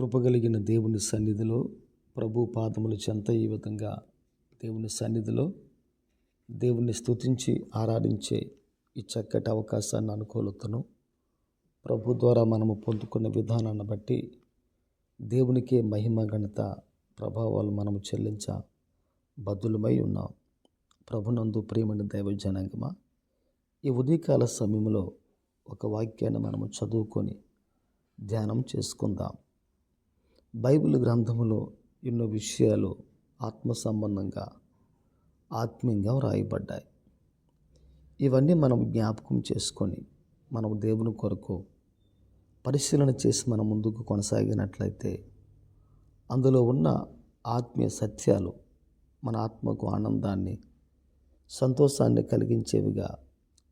కృపగలిగిన దేవుని సన్నిధిలో ప్రభు పాదములు చెంత ఈ విధంగా దేవుని సన్నిధిలో దేవుణ్ణి స్తుతించి ఆరాధించే ఈ చక్కటి అవకాశాన్ని అనుకూలతను ప్రభు ద్వారా మనము పొందుకున్న విధానాన్ని బట్టి దేవునికే మహిమ గణిత ప్రభావాలు మనము చెల్లించ బద్దులమై ఉన్నాం. ప్రభునందు ప్రియమైన దైవ జనాంగమా ఈ ఉదయకాల సమయంలో ఒక వాక్యాన్ని మనము చదువుకొని ధ్యానం చేసుకుందాం. బైబిల్ గ్రంథములో ఎన్నో విషయాలు ఆత్మ సంబంధంగా ఆత్మీయంగా వ్రాయబడ్డాయి. ఇవన్నీ మనం జ్ఞాపకం చేసుకొని మనం దేవుని కొరకు పరిశీలన చేసి మన ముందుకు కొనసాగినట్లయితే అందులో ఉన్న ఆత్మీయ సత్యాలు మన ఆత్మకు ఆనందాన్ని సంతోషాన్ని కలిగించేవిగా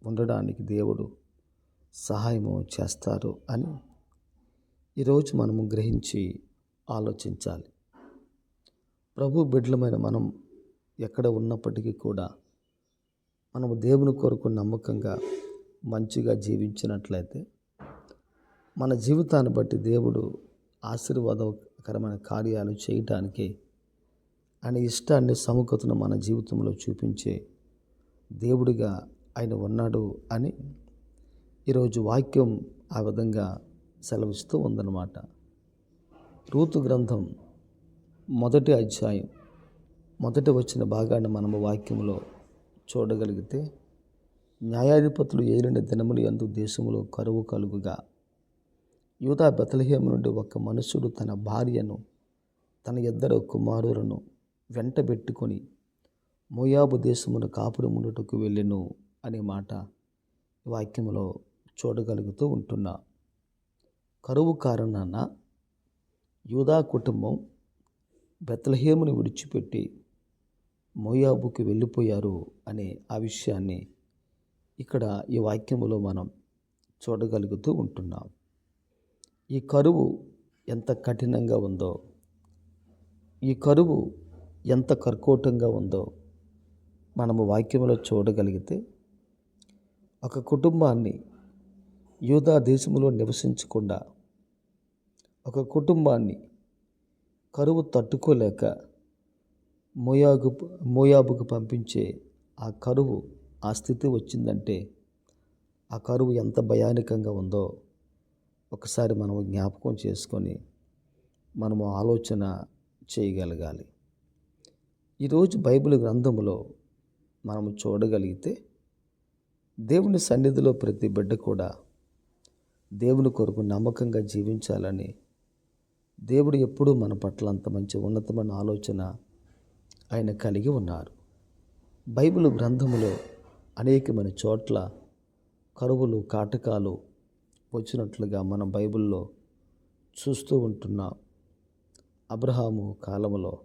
ఉండడానికి దేవుడు సహాయము చేస్తారు అని ఈరోజు మనము గ్రహించి ఆలోచించాలి. ప్రభు బిడ్డలమైన మనం ఎక్కడ ఉన్నప్పటికీ కూడా మనము దేవుని కొరకు నమ్మకంగా మంచిగా జీవించినట్లయితే మన జీవితాన్ని బట్టి దేవుడు ఆశీర్వాదకరమైన కార్యాలు చేయటానికి ఆయన ఇష్టాన్ని సముఖతను మన జీవితంలో చూపించే దేవుడిగా ఆయన ఉన్నాడు అని ఈరోజు వాక్యం ఆ విధంగా సెలవిస్తూ ఉందన్నమాట. రూతు గ్రంథం మొదటి అధ్యాయం. మొదటి వచ్చిన భాగాన్ని మనము వాక్యంలో చూడగలిగితే న్యాయాధిపతులు ఏలిన దినములు ఎందు దేశంలో కరువు కలుగుగా. యూదా బెతలహేమ నుండి ఒక మనుషుడు తన భార్యను తన ఇద్దరు కుమారులను వెంటబెట్టుకొని మోయాబు దేశమును కాపుడు ముందుటకు వెళ్ళెను అనే మాట వాక్యంలో వాక్యములో చూడగలుగుతూ ఉంటున్నా. కరువు కారణాన యూదా కుటుంబం బెత్లహేముని విడిచిపెట్టి మోయాబుకి వెళ్ళిపోయారు అనే ఆ విషయాన్ని ఇక్కడ ఈ వాక్యములో మనం చూడగలుగుతూ ఉంటున్నాం. ఈ కరువు ఎంత కఠినంగా ఉందో ఈ కరువు ఎంత కర్కోటంగా ఉందో మనము వాక్యంలో చూడగలిగితే ఒక కుటుంబాన్ని యూదా దేశంలో నివసించకుండా ఒక కుటుంబాన్ని కరువు తట్టుకోలేక మోయాగు మోయాబుకు పంపించే ఆ కరువు ఆ స్థితి వచ్చిందంటే ఆ కరువు ఎంత భయానకంగా ఉందో ఒకసారి మనం జ్ఞాపకం చేసుకొని మనము ఆలోచన చేయగలగాలి. ఈరోజు బైబిల్ గ్రంథంలో మనము చూడగలిగితే దేవుని సన్నిధిలో ప్రతి బిడ్డ కూడా దేవుని కొరకు నమ్మకంగా జీవించాలని దేవుడు ఎప్పుడూ మన పట్ల అంత మంచి ఉన్నతమైన ఆలోచన ఆయన కలిగి ఉన్నారు. బైబిల్ గ్రంథములో అనేకమైన చోట్ల కరువులు కాటకాలు వచ్చినట్లుగా మనం బైబిల్లో చూస్తూ ఉంటున్నాం. అబ్రహాము కాలంలో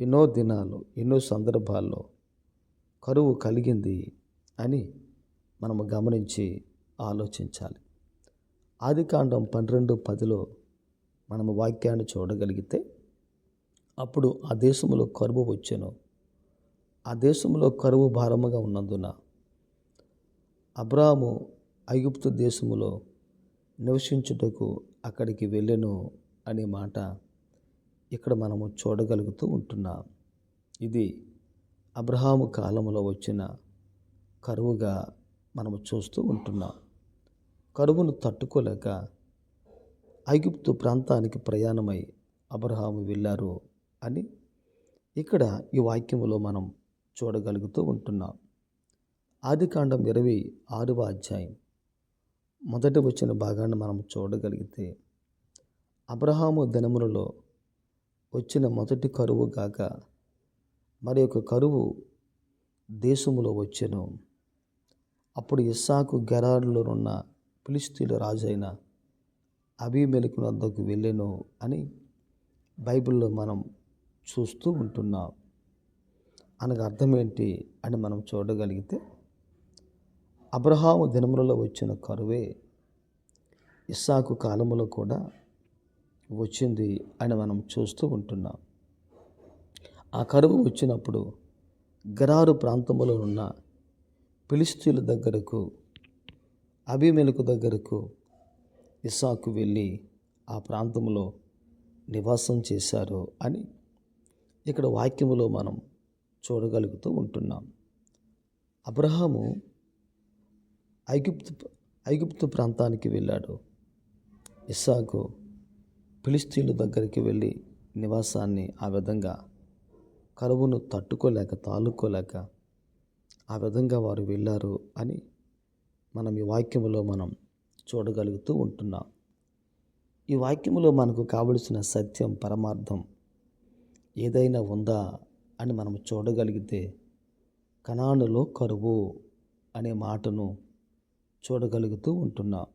ఎన్నో దినాలు ఎన్నో సందర్భాల్లో కరువు కలిగింది అని మనము గమనించి ఆలోచించాలి. ఆదికాండం పన్నెండు పదిలో మనము వాక్యాన్ని చూడగలిగితే అప్పుడు ఆ దేశంలో కరువు వచ్చాను. ఆ దేశంలో కరువు భారముగా ఉన్నందున అబ్రాము ఐగుప్తు దేశములో నివసించుటకు అక్కడికి వెళ్ళెను అనే మాట ఇక్కడ మనము చూడగలుగుతూ ఉంటున్నాం. ఇది అబ్రహాము కాలంలో వచ్చిన కరువుగా మనము చూస్తూ ఉంటున్నాం. కరువును తట్టుకోలేక ఐగుప్తు ప్రాంతానికి ప్రయాణమై అబ్రహాము వెళ్ళారు అని ఇక్కడ ఈ వాక్యములో మనం చూడగలుగుతూ ఉంటున్నాం. ఆదికాండం ఇరవై ఆరవ అధ్యాయం మొదట వచ్చిన భాగాన్ని మనం చూడగలిగితే అబ్రహాము దినములలో వచ్చిన మొదటి కరువు కాక మరి ఒక కరువు దేశములో వచ్చెను. అప్పుడు ఇస్సాకు గెరారులోనున్న ఫిలిస్తీన్ల రాజైన అభిమెలకు వద్దకు వెళ్ళెను అని బైబిల్లో మనం చూస్తూ ఉంటున్నాం. అనగా అర్థం ఏంటి అని మనం చూడగలిగితే అబ్రహాము దినములలో వచ్చిన కరువే ఇస్సాకు కాలములో కూడా వచ్చింది అని మనం చూస్తూ ఉంటున్నాం. ఆ కరువు వచ్చినప్పుడు గరారు ప్రాంతంలో ఉన్న ఫిలిస్తీన్ల దగ్గరకు అభిమెలకు దగ్గరకు ఇసాకు వెళ్ళి ఆ ప్రాంతంలో నివాసం చేశారు అని ఇక్కడ వాక్యములో మనం చూడగలుగుతూ ఉంటున్నాం. అబ్రహాము ఐగుప్తు ఐగుప్తు ప్రాంతానికి వెళ్ళాడు. ఇస్సాకు ఫిలిస్తీన్ల దగ్గరికి వెళ్ళి నివాసాన్ని ఆ విధంగా కరువును తట్టుకోలేక తాలుకోలేక ఆ విధంగా వారు వెళ్ళారు అని మనం ఈ వాక్యములో మనం చూడగలుగుతూ ఉంటున్నాం. ఈ వాక్యములో మనకు కావలసిన సత్యం పరమార్థం ఏదైనా ఉందా అని మనం చూడగలిగితే కణానులో కరువు అనే మాటను చూడగలుగుతూ ఉంటున్నాం.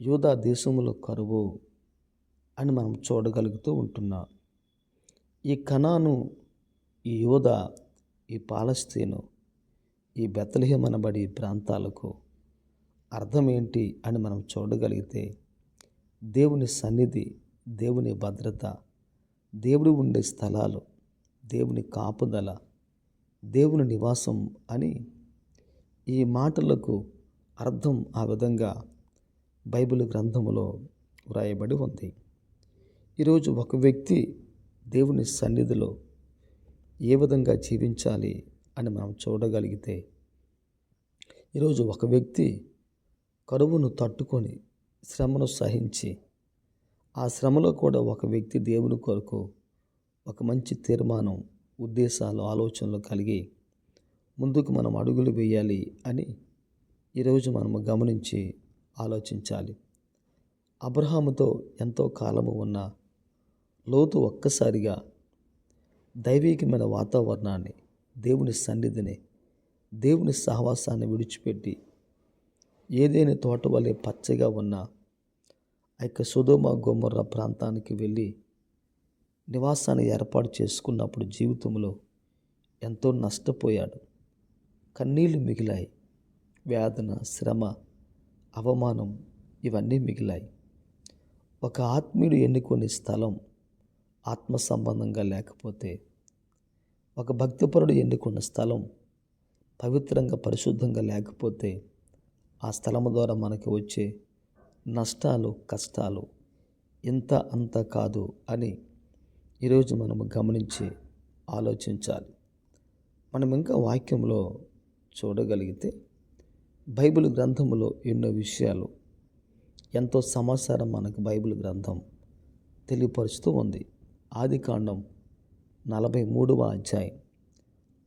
యూదా దేశంలో కరువు అని మనం చూడగలుగుతూ ఉంటున్నాం. ఈ కణాను ఈ యూదా ఈ పాలస్తీను ఈ బెత్తలహీమనబడి ప్రాంతాలకు అర్థం ఏంటి అని మనం చూడగలిగితే దేవుని సన్నిధి దేవుని భద్రత దేవుడు ఉండే స్థలాలు దేవుని కాపుదల దేవుని నివాసం అని ఈ మాటలకు అర్థం ఆ విధంగా బైబిల్ గ్రంథములో వ్రాయబడి ఉంది. ఈరోజు ఒక వ్యక్తి దేవుని సన్నిధిలో ఏ విధంగా జీవించాలి అని మనం చూడగలిగితే ఈరోజు ఒక వ్యక్తి కరువును తట్టుకొని శ్రమను సహించి ఆ శ్రమలో కూడా ఒక వ్యక్తి దేవుని కొరకు ఒక మంచి తీర్మానం ఉద్దేశాలు ఆలోచనలు కలిగి ముందుకు మనం అడుగులు వేయాలి అని ఈరోజు మనము గమనించి ఆలోచించాలి. అబ్రహాముతో ఎంతో కాలము ఉన్న లోతు ఒక్కసారిగా దైవికమైన వాతావరణాన్ని దేవుని సన్నిధిని దేవుని సహవాసాన్ని విడిచిపెట్టి ఏదైనా తోట వలె పచ్చగా ఉన్న ఆ యొక్క సుధోమ గొమ్మర్ర ప్రాంతానికి వెళ్ళి నివాసాన్ని ఏర్పాటు చేసుకున్నప్పుడు జీవితంలో ఎంతో నష్టపోయాడు. కన్నీళ్ళు మిగిలాయి వేదన శ్రమ అవమానం ఇవన్నీ మిగిలాయి. ఒక ఆత్మీయుడు ఎన్నుకునే స్థలం ఆత్మ సంబంధంగా లేకపోతే ఒక భక్తిపరుడు ఎన్నుకున్న స్థలం పవిత్రంగా పరిశుద్ధంగా లేకపోతే ఆ స్థలము ద్వారా మనకి వచ్చే నష్టాలు కష్టాలు ఇంత అంత కాదు అని ఈరోజు మనము గమనించి ఆలోచించాలి. మనం ఇంకా వాక్యంలో చూడగలిగితే బైబిల్ గ్రంథములో ఎన్నో విషయాలు ఎంతో సమాచారం మనకు బైబిల్ గ్రంథం తెలియపరుస్తూ ఉంది. ఆది కాండం నలభై మూడవ అధ్యాయం.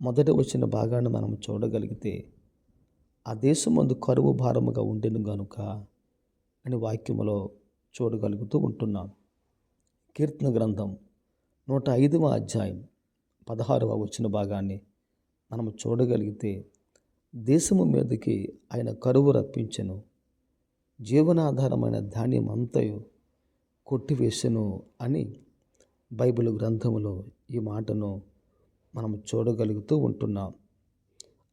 మొదట వచ్చిన భాగాన్ని మనం చూడగలిగితే ఆ దేశమందు కరువు భారముగా ఉండెను గనుక అని వాక్యములో చూడగలుగుతూ ఉంటున్నాం కీర్తన గ్రంథం నూట ఐదవ అధ్యాయం పదహారవ వచ్చిన భాగాన్ని మనం చూడగలిగితే దేశము మీదకి ఆయన కరువు రప్పించెను జీవనాధారమైన ధాన్యం అంతయు కొట్టివేసెను అని బైబిల్ గ్రంథములో ఈ మాటను మనం చూడగలుగుతూ ఉంటున్నాం.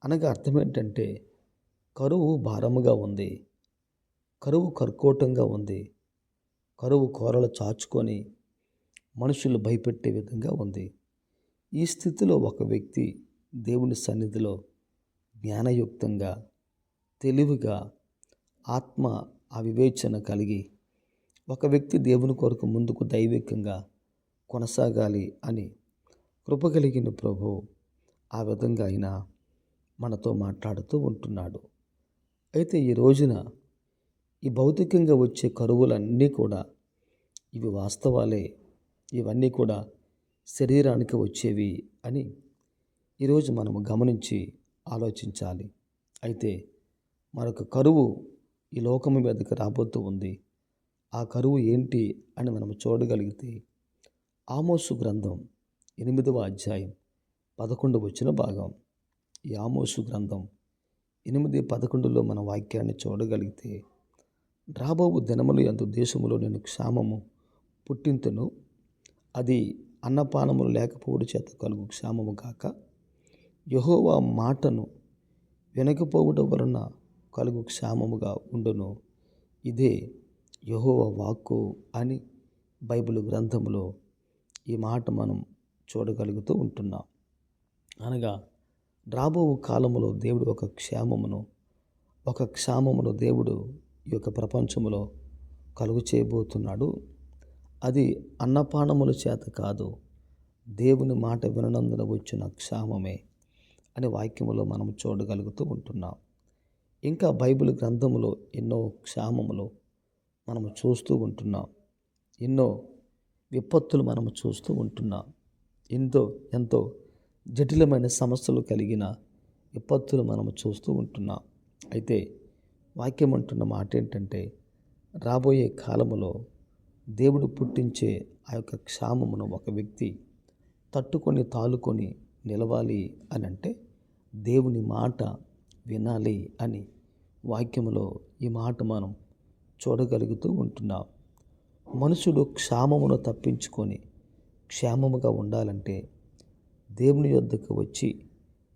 అనగా అర్థం ఏంటంటే కరువు భారముగా ఉంది. కరువు కర్కోటంగా ఉంది. కరువు కోరలు చాచుకొని మనుషులు భయపెట్టే విధంగా ఉంది. ఈ స్థితిలో ఒక వ్యక్తి దేవుని సన్నిధిలో జ్ఞానయుక్తంగా తెలివిగా ఆత్మ అవివేచన కలిగి ఒక వ్యక్తి దేవుని కొరకు ముందుకు దైవికంగా కొనసాగాలి అని కృప కలిగిన ప్రభు ఆ విధంగా అయినా మనతో మాట్లాడుతూ ఉంటున్నాడు. అయితే ఈ రోజున ఈ భౌతికంగా వచ్చే కరువులన్నీ కూడా ఇవి వాస్తవాలే ఇవన్నీ కూడా శరీరానికి వచ్చేవి అని ఈరోజు మనము గమనించి ఆలోచించాలి. అయితే మరొక కరువు ఈ లోకము మీదకి రాబోతూ ఉంది. ఆ కరువు ఏంటి అని మనం చూడగలిగితే ఆమోసు గ్రంథం ఎనిమిదవ అధ్యాయం పదకొండు వచ్చిన భాగం. ఈ ఆమోసు గ్రంథం ఎనిమిది పదకొండులో మన వాక్యాన్ని చూడగలిగితే రాబోవు దినములు ఎందు దేశములో నేను క్షామము పుట్టింతును అది అన్నపానములు లేకపోవడం చేత కలుగు క్షామము కాక యహోవా మాటను వెనకపోవడం వలన కలుగు క్షామముగా ఉండును. ఇదే యహోవ వాక్కు అని బైబిల్ గ్రంథంలో ఈ మాట మనం చూడగలుగుతూ ఉంటున్నాం. అనగా రాబో కాలములో దేవుడు ఒక క్షేమమును ఒక క్షామమును దేవుడు ఈ యొక్క ప్రపంచములో కలుగు చేయబోతున్నాడు అది అన్నపానముల చేత కాదు దేవుని మాట వినందున వచ్చిన క్షామమే అనే వాక్యములో మనం చూడగలుగుతూ ఉంటున్నాం. ఇంకా బైబిల్ గ్రంథములో ఎన్నో క్షామములు మనము చూస్తూ ఉంటున్నాం. ఎన్నో విపత్తులు మనము చూస్తూ ఉంటున్నాం. ఎంతో ఎంతో జటిలమైన సమస్యలు కలిగిన విపత్తులు మనము చూస్తూ ఉంటున్నాం. అయితే వాక్యం అంటున్న మాట ఏంటంటే రాబోయే కాలములో దేవుడు పుట్టించే ఆ యొక్క క్షామమును ఒక వ్యక్తి తట్టుకొని తాలుకొని నిలవాలి అని అంటే దేవుని మాట వినాలి అని వాక్యములో ఈ మాట మనం చూడగలుగుతూ ఉంటున్నాం. మనుషుడు క్షామమును తప్పించుకొని క్షేమముగా ఉండాలంటే దేవుని యొద్దకు వచ్చి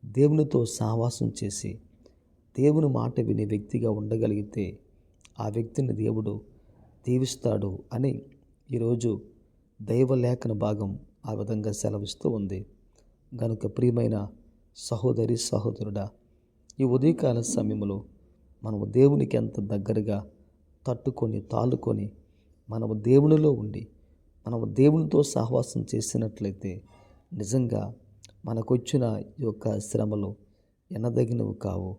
దేవునితో సహవాసం చేసి దేవుని మాట వినే వ్యక్తిగా ఉండగలిగితే ఆ వ్యక్తిని దేవుడు దీవిస్తాడు అని ఈరోజు దైవలేఖన భాగం ఆ విధంగా సెలవిస్తూ ఉంది. గనుక ప్రియమైన సహోదరి సహోదరుడా ఈ ఉదయకాల సమయంలో మనము దేవునికి ఎంత దగ్గరగా తట్టుకొని తాలుకొని మనము దేవునిలో ఉండి మనము దేవునితో సహవాసం చేసినట్లయితే నిజంగా మనకొచ్చిన ఈ యొక్క శ్రమలు ఎనదగినవి కావు.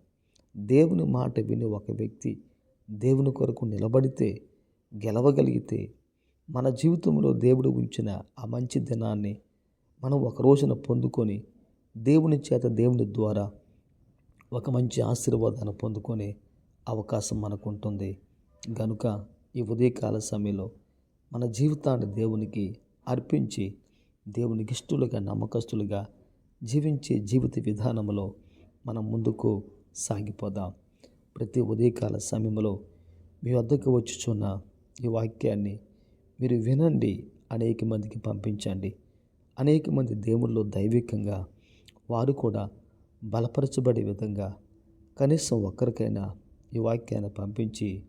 దేవుని మాట విని ఒక వ్యక్తి దేవుని కొరకు నిలబడితే గెలవగలిగితే మన జీవితంలో దేవుడు ఉంచిన ఆ మంచి దినాన్ని మనం ఒక రోజున పొందుకొని దేవుని చేత దేవుని ద్వారా ఒక మంచి ఆశీర్వాదాన్ని పొందుకునే అవకాశం మనకు ఉంటుంది గనుక ఈ ఉదయకాల సమయంలో మన జీవితాన్ని దేవునికి అర్పించి దేవునికి ఇష్టలుగా నమ్మకస్తులుగా జీవించే జీవిత విధానంలో మనం ముందుకు సాగిపోదాం. ప్రతి ఉదయకాల సమయంలో మీ వద్దకు వచ్చుచున్న ఈ వాక్యాన్ని మీరు వినండి. అనేక మందికి పంపించండి. అనేక మంది దేవుళ్ళు దైవికంగా వారు కూడా బలపరచబడే విధంగా కనీసం ఒక్కరికైనా ఈ వాక్యాన్ని పంపించి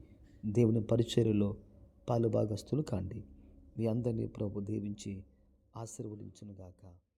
దేవుని పరిచర్యలో పాలుభాగస్తులు కాండి. మీ అందరినీ ప్రభు దీవించి ఆశీర్వదించునుగాక.